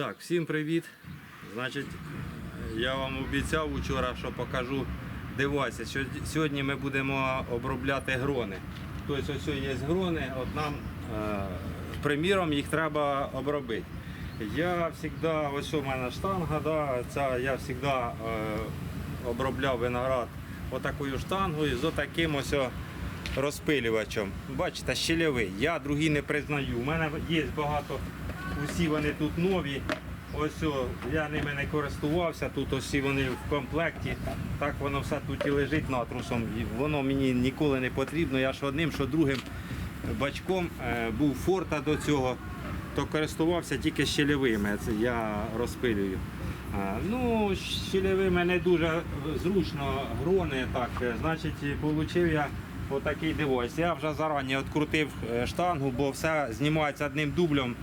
Так, всім привіт. Значить, я вам обіцяв вчора, що покажу девайси. Сьогодні- ми будемо обробляти грони. Тобто ось є грони, от нам, е, приміром, їх треба обробити. Я завжди, ось у мене штанга, да, ця, я завжди е, обробляв виноград отакою штангою з отаким ось розпилювачем. Бачите, щільовий. Я другі не признаю. У мене є багато, усі вони тут нові. Ось о, я ними не користувався, тут усі вони в комплекті. Так воно все тут і лежить натрусом. І Воно мені ніколи не потрібно. Я ж одним, що другим бачком е, був форта до цього, то користувався тільки щільовими. Це я розпилюю. Ну, щільовими не дуже зручно грони. Так, е, значить, отримав я отакий девайс. Я вже зарані відкрутив е, штангу, бо все знімається одним дублем.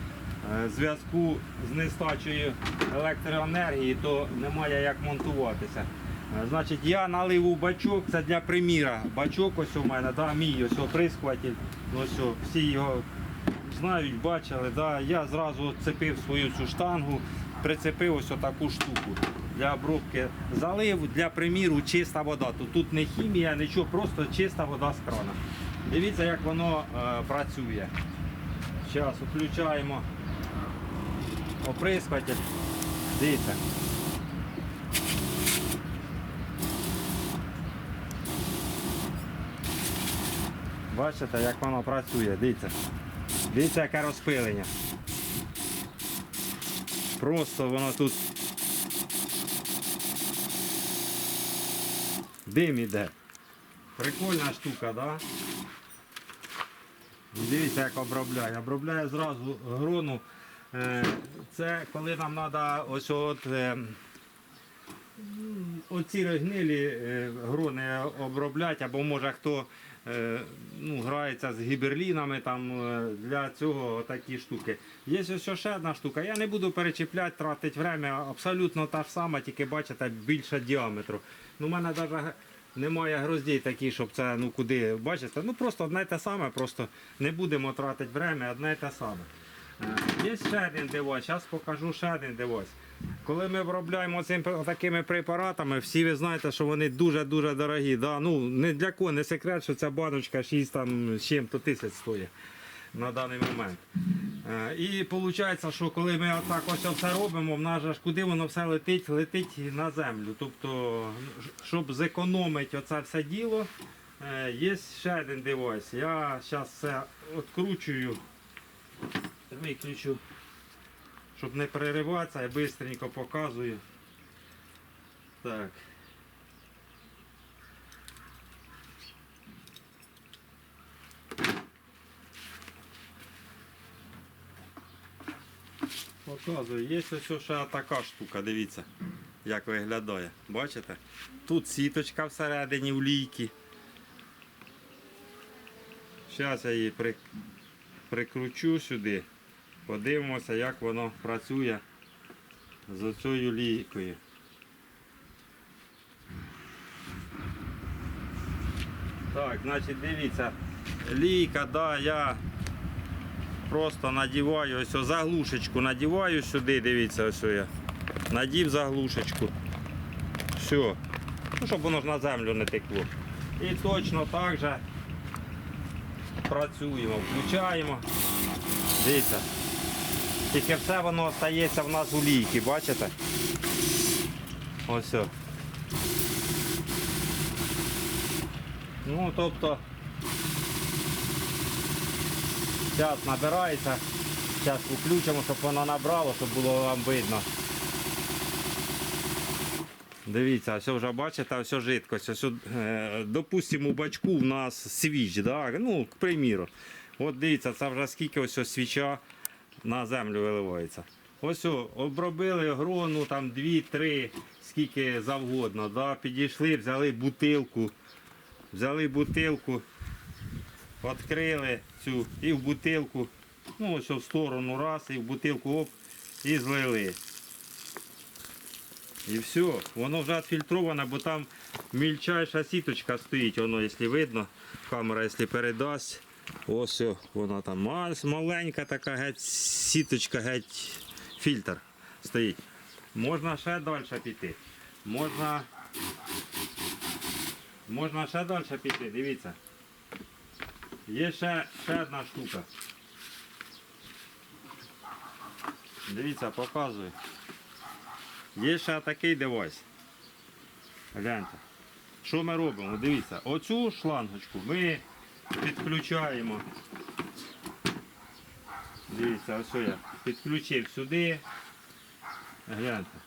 Е, зв'язку з нестачею електроенергії, то немає як монтуватися. Е, Значить, я налив у бачок, це для приміра. Бачок ось у мене, да, мій ось оприскуватель. Ось о, всі його знають, бачили. Да. Я зразу цепив свою цю штангу, прицепив ось таку штуку для обробки. Залив для приміру чиста вода. Тут, тут не хімія, нічого, просто чиста вода з крана. Дивіться, як воно е, працює. Зараз включаємо оприскуватель. Дивіться. Бачите, як воно працює, дивіться. Дивіться, яке розпилення. Просто воно тут дим іде. Прикольна штука, да? Дивіться, як обробляє. Обробляє зразу грону. Е, Це коли нам треба ось от. е, Оці гнилі е, грони обробляти, або може хто ну, грається з гіберлінами там, для цього такі штуки. Є ось ще одна штука. Я не буду перечіпляти, тратити время. Абсолютно та ж сама, тільки бачите, більше діаметру. Ну, У мене навіть немає гроздей такі, щоб це ну куди бачите. Ну просто одне те саме, просто не будемо тратити время, одне те саме. Є ще один девайс, зараз покажу ще один девайс. Коли ми обробляємо цим такими препаратами, всі ви знаєте, що вони дуже-дуже дорогі. Да? Ну, не для кого не секрет, що ця баночка 6 там, чим-то тисяч стоїть на даний момент. Е, І виходить, що коли ми отак ось все робимо, в нас же куди воно все летить, летить на землю. Тобто, щоб зекономити оце все діло, е, є ще один девайс. Я зараз все відкручую, виключу, щоб не перериватися, я швидко показую. Так. Показую, є ось ще така штука, дивіться, як виглядає. Бачите? Тут сіточка всередині в лійки. Зараз я її прикручу сюди. Подивимося, як воно працює з цією лійкою. Так, значить дивіться, лійка, да, я просто надіваю ось о, заглушечку, надіваю сюди, дивіться, ось о я. Надів заглушечку. Все. Ну, щоб воно ж на землю не текло. І точно так же працюємо, включаємо. Дивіться. Тільки все воно стається в нас у лійки, бачите? Ось. Ну, тобто, зараз набирається. Зараз включимо, щоб воно набрало, щоб було вам видно. Дивіться, все вже бачите, все жидкость. Ось, е, допустимо, у бачку в нас свіч, да? ну, к приміру. От дивіться, це вже скільки ось ось свіча на землю виливається. Ось обробили грону там 2-3, скільки завгодно. Да? Підійшли, взяли бутилку, взяли бутилку, відкрили цю і в бутилку, ну ось в сторону раз, і в бутилку оп, і злили. І все, воно вже відфільтроване, бо там мільчайша сіточка стоїть, воно, якщо видно, камера, якщо передасть. Ось вона там маленька така геть, сіточка, геть фільтр. стоїть. Можна ще далі піти. Можна. Можна ще далі піти, дивіться. Є ще, ще одна штука. Дивіться, показую. Є ще такий девайс. Гляньте. Що ми робимо? Дивіться, оцю шлангочку ми підключаємо. Дивіться, ось я підключив сюди. Гляньте.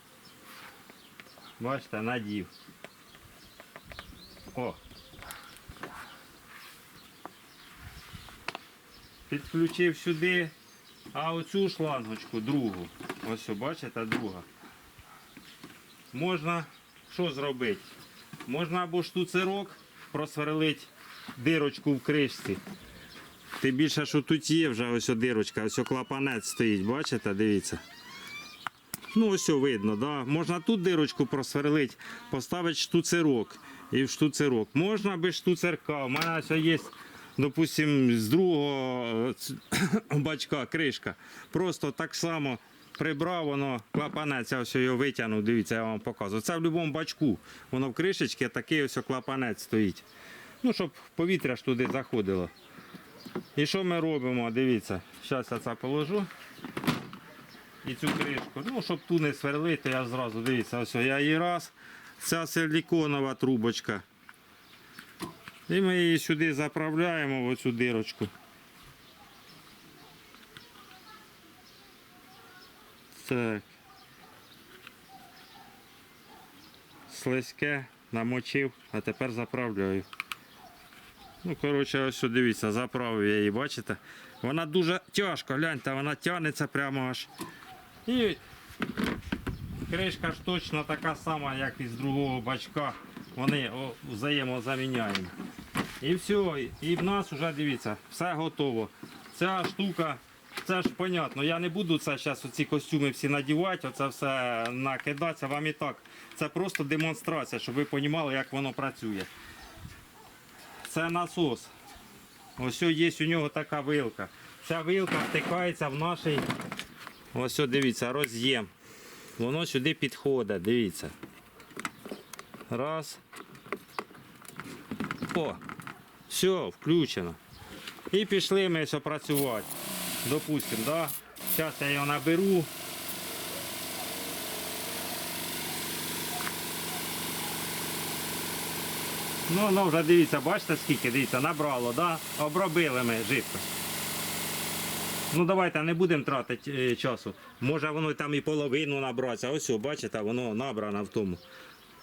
Бачите, надів. О. Підключив сюди, а оцю шлангочку другу. Ось, бачите, друга. Можна що зробити? Можна або штуцерок просверлити дирочку в кришці. Тим більше, що тут є вже ось дирочка, ось клапанець стоїть, бачите, дивіться. Ну, ось видно, да? можна тут дирочку просверлити, поставити штуцерок і в штуцерок. Можна без штуцерка. У мене ось є, допустим, з другого е, бачка кришка. Просто так само прибрав, воно клапанець, я ось його витягнув, дивіться, я вам показую. Це в будь-якому бачку. Воно в кришечці такий ось клапанець стоїть. Ну, щоб повітря ж туди заходило. І що ми робимо? Дивіться, зараз я це положу. І цю кришку. Ну, щоб ту не сверлити, я зразу дивіться, ось я її раз. Ця силіконова трубочка. І ми її сюди заправляємо в оцю дирочку. Так. Слизьке, намочив, а тепер заправляю. Ну, коротше, ось дивіться, заправив я її, бачите? Вона дуже тяжко, гляньте, вона тягнеться прямо аж. І кришка ж точно така сама, як і з другого бачка. Вони взаємозаміняємо. І все, і в нас вже дивіться, все готово. Ця штука, це ж понятно, я не буду це зараз оці костюми всі надівати, оце все накидатися. Вам і так. Це просто демонстрація, щоб ви розуміли, як воно працює. Це насос. Ось є у нього така вилка. Ця вилка втикається в наш, ось дивіться, роз'єм. Воно сюди підходить, дивіться. Раз. О, все, включено. І пішли ми все працювати. Допустимо, да? Зараз я його наберу. Ну, ну вже дивіться, бачите скільки, дивіться, набрало, да? обробили ми жидкость. Ну давайте не будемо тратити е, часу. Може воно там і половину набратися. Ось, бачите, воно набрано в тому.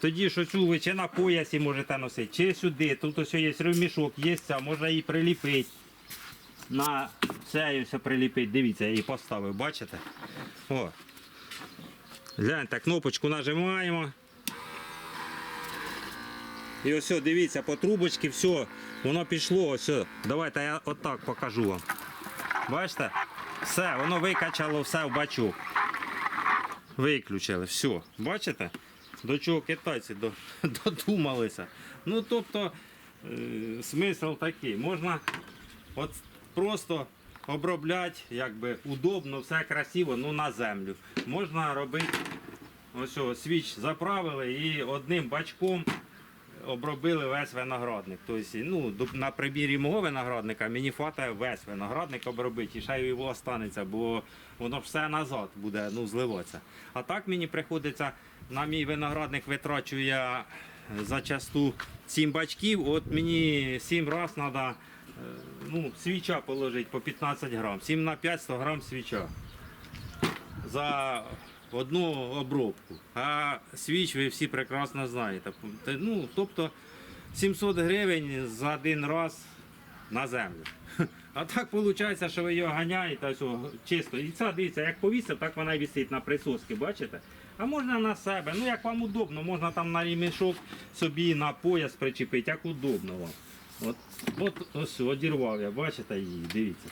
Тоді що цю ви чи на поясі можете носити, чи сюди. Тут ось є ремішок, є ця, можна її приліпити. На це все приліпити. Дивіться, я її поставив, бачите? О. Гляньте, кнопочку нажимаємо. І ось, дивіться, по трубочці все, воно пішло. Ось. Давайте я отак покажу вам. Бачите? Все, воно викачало все в бачок. Виключили, все. Бачите? До чого китайці додумалися. Ну, тобто, е, смисл такий. Можна от просто обробляти, якби удобно, все красиво, ну на землю. Можна робити ось свіч заправили і одним бачком обробили весь виноградник. Тобто, ну, на примірі мого виноградника мені хватає весь виноградник обробити, і ще його останеться, бо воно все назад буде ну, зливатися. А так мені приходиться на мій виноградник витрачу я зачасту 7 бачків, от мені 7 разів треба ну, свіча положити по 15 грам. 7 на 5 100 грам свіча за одну обробку. А свіч ви всі прекрасно знаєте. Ну, тобто 700 гривень за один раз на землю. А так виходить, що ви його ганяєте о, чисто. І це дивіться, як повісив, так вона і висить на присоски, бачите? А можна на себе, ну як вам удобно, можна там на ремішок собі на пояс причепити, як удобно вам. От, от ось одірвав я, бачите її, дивіться.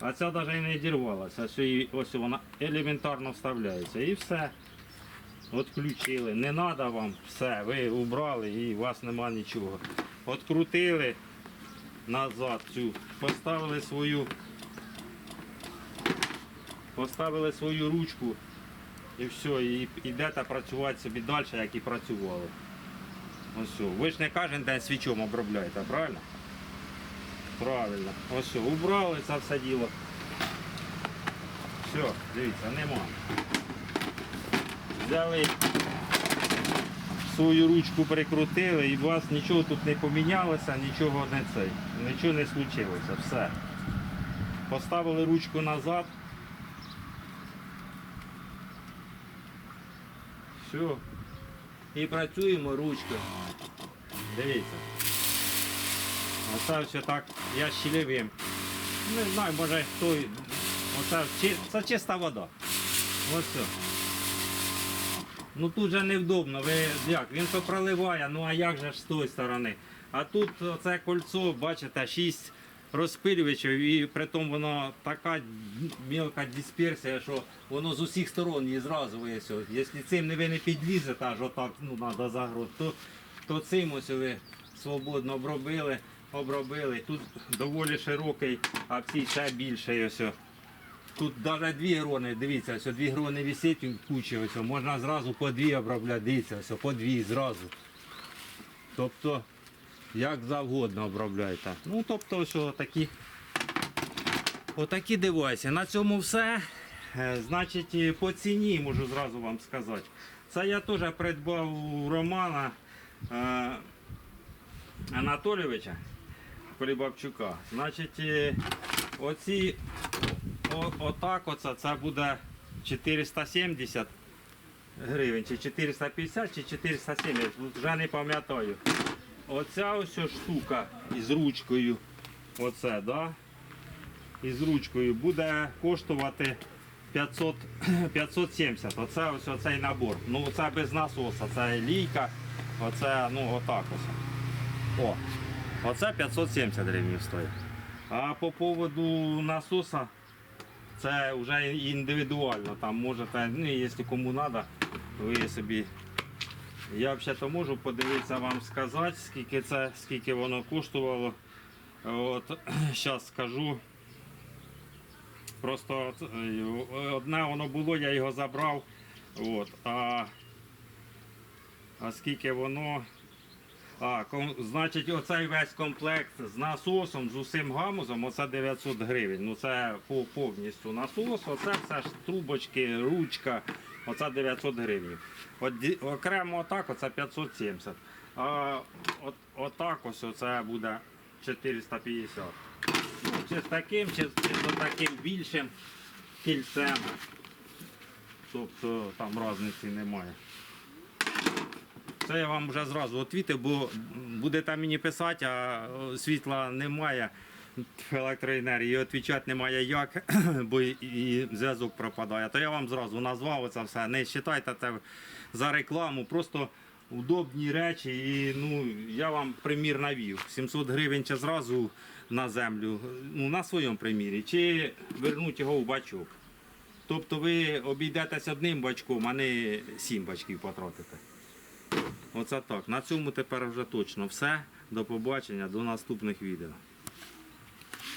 А ця навіть і не дірвалася, ось, вона елементарно вставляється. І все. От включили. Не треба вам все. Ви убрали і у вас нема нічого. Открутили назад цю, поставили свою. Поставили свою ручку І все, і йдете працювати собі далі, як і працювали. Ось. Ви ж не кожен день свічом обробляєте, правильно? Правильно. Ось все, убрали це все діло. Все, дивіться, нема. Взяли свою ручку прикрутили і у вас нічого тут не помінялося, нічого не цей, нічого не случилося. Все. Поставили ручку назад. Все. І працюємо ручкою. Дивіться. Оце все так, я щелевим. Не знаю, може хто. Оце це чиста вода. Ось все. Ну тут же невдобно, ви як, він то проливає, ну а як же ж з тої сторони. А тут оце кольцо, бачите, 6 розпилювачів і при тому воно така мілка дисперсія, що воно з усіх сторон і зразу висить. Якщо цим ви не підлізете, аж отак ну, треба загруз, то, то цим ось ви свободно обробили, обробили. Тут доволі широкий, а в цій ще більший ось. Тут навіть дві грони, дивіться, ось дві грони висить в кучі, ось, можна зразу по дві обробляти, дивіться, ось, по дві зразу. Тобто, як завгодно обробляйте. Ну, тобто, ось такі, отакі девайси. На цьому все. Е, Значить, по ціні можу зразу вам сказати. Це я теж придбав у Романа е, Анатолійовича Полібабчука. Значить, е, оці о, отак оце, це буде 470 гривень, чи 450, чи 470, вже не пам'ятаю. Оця ось штука із ручкою, оце, да? із ручкою буде коштувати 500, 570. Оце ось оцей набор. Ну це без насоса, це лійка, оце, ну отак ось. О, оце 570 гривень стоїть. А по поводу насоса це вже індивідуально. Там можете, ну якщо кому треба, ви собі. Я взагалі можу подивитися вам сказати, скільки це, скільки воно коштувало. От зараз скажу. Просто е, одне воно було, я його забрав. От, а, а скільки воно. А, значить, оцей весь комплект з насосом, з усім гамузом, оце 900 гривень. Ну це повністю насос, оце все ж трубочки, ручка, оце 900 гривень. От, окремо отак, оце 570. А от, отак ось оце буде 450. Ну, чи з таким, чи з таким більшим кільцем. Тобто там різниці немає. Це я вам вже зразу відвітив, бо будете мені писати, а світла немає електроенергії, відповідати немає як, бо і, зв'язок пропадає. То я вам зразу назвав це все. Не вважайте це за рекламу, просто удобні речі. І ну, я вам примір навів. 700 гривень чи зразу на землю, ну, на своєму примірі, чи вернуть його в бачок. Тобто ви обійдетесь одним бачком, а не сім бачків потратите. Оце так. На цьому тепер вже точно все. До побачення, до наступних відео.